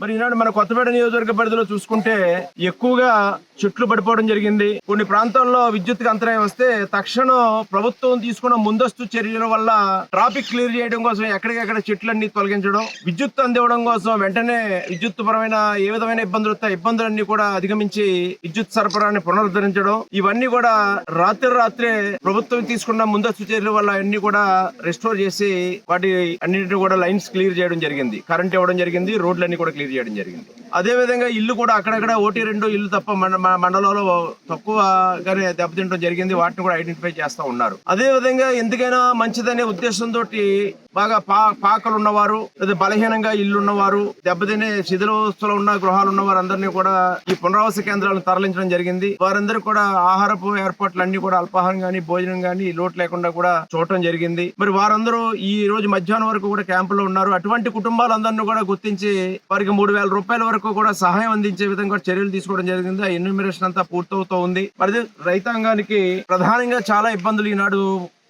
మరి ఈనాడు మన కొత్తపేట నియోజకవర్గ పరిధిలో చూసుకుంటే ఎక్కువగా చెట్లు పడిపోవడం జరిగింది. కొన్ని ప్రాంతాల్లో విద్యుత్కి అంతరాయం వస్తే తక్షణం ప్రభుత్వం తీసుకున్న ముందస్తు చర్యల వల్ల ట్రాఫిక్ క్లియర్ చేయడం కోసం ఎక్కడికెక్కడ చెట్లన్నీ తొలగించడం విద్యుత్ అందివ్వడం కోసం వెంటనే విద్యుత్ పరమైన ఏ విధమైన ఇబ్బందులు వస్తాయి ఇబ్బందులన్నీ కూడా అధిగమించి విద్యుత్ సరఫరాని పునరుద్ధరించడం ఇవన్నీ కూడా రాత్రి రాత్రే ప్రభుత్వం తీసుకున్న ముందస్తు చర్యల వల్ల అన్ని కూడా రెస్టోర్ చేసి వాటి అన్నింటినీ కూడా లైన్స్ క్లియర్ చేయడం జరిగింది. కరెంట్ ఇవ్వడం జరిగింది రోడ్లన్నీ కూడా క్లియర్ చేయడం జరిగింది. అదే విధంగా ఇల్లు కూడా అక్కడక్కడ ఒకటి రెండు ఇల్లు తప్ప మన మండలంలో తక్కువగానే దెబ్బతింటడం జరిగింది. వాటిని కూడా ఐడెంటిఫై చేస్తా ఉన్నారు. అదే విధంగా ఎందుకైనా మంచిదనే ఉద్దేశంతో బాగా పా పాకలు ఉన్నవారు లేదా బలహీనంగా ఇల్లు ఉన్నవారు దెబ్బతినే శిథిలోత్సవం ఉన్న గృహాలు ఉన్న వారందరినీ కూడా ఈ పునరావాస కేంద్రాలను తరలించడం జరిగింది. వారందరూ కూడా ఆహారపు ఏర్పాట్లు అన్ని కూడా అల్పాహారం గాని భోజనం గాని లోటు లేకుండా కూడా చూడటం జరిగింది. మరి వారందరూ ఈ రోజు మధ్యాహ్నం వరకు కూడా క్యాంపులో ఉన్నారు. అటువంటి కుటుంబాలందరినీ కూడా గుర్తించి వారికి మూడు వేల రూపాయల వరకు కూడా సహాయం అందించే విధంగా చర్యలు తీసుకోవడం జరిగింది. ఆ ఎన్యూమినేషన్ అంతా పూర్తవుతూ ఉంది. మరి రైతాంగానికి ప్రధానంగా చాలా ఇబ్బందులు ఈనాడు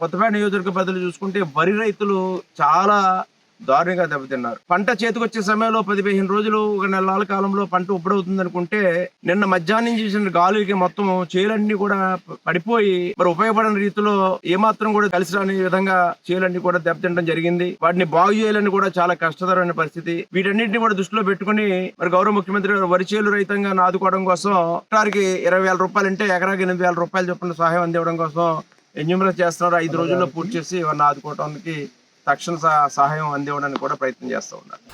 కొత్తపేట నియోజకవర్గ పరిధిలో చూసుకుంటే వరి రైతులు చాలా దారుణంగా దెబ్బతిన్నారు. పంట చేతికొచ్చే సమయంలో పది పదిహేను రోజులు ఒక నెలల కాలంలో పంట ఉప్పుడవుతుంది అనుకుంటే నిన్న మధ్యాహ్నం చేసిన గాలికి మొత్తం చేలన్నీ కూడా పడిపోయి మరి ఉపయోగపడని రీతిలో ఏమాత్రం కూడా కలిసి రాని విధంగా చేలన్నీ కూడా దెబ్బతింటడం జరిగింది. వాటిని బాగు చేయాలని కూడా చాలా కష్టతరమైన పరిస్థితి. వీటన్నిటిని కూడా దృష్టిలో పెట్టుకుని మరి గౌరవ ముఖ్యమంత్రి గారు వరి చేలు రైతంగా ఆదుకోవడం కోసం హెక్టార్కి ఇరవై వేల రూపాయలు అంటే ఎకరాకి ఎనిమిది వేల రూపాయలు చొప్పున సహాయం అందివ్వడం కోసం ఎన్యూమరేట్ చేస్తున్నారు. ఐదు రోజుల్లో పూర్తి చేసి వారిని ఆదుకోవడానికి తక్షణ సహాయం అందివ్వడానికి కూడా ప్రయత్నం చేస్తూ ఉన్నారు.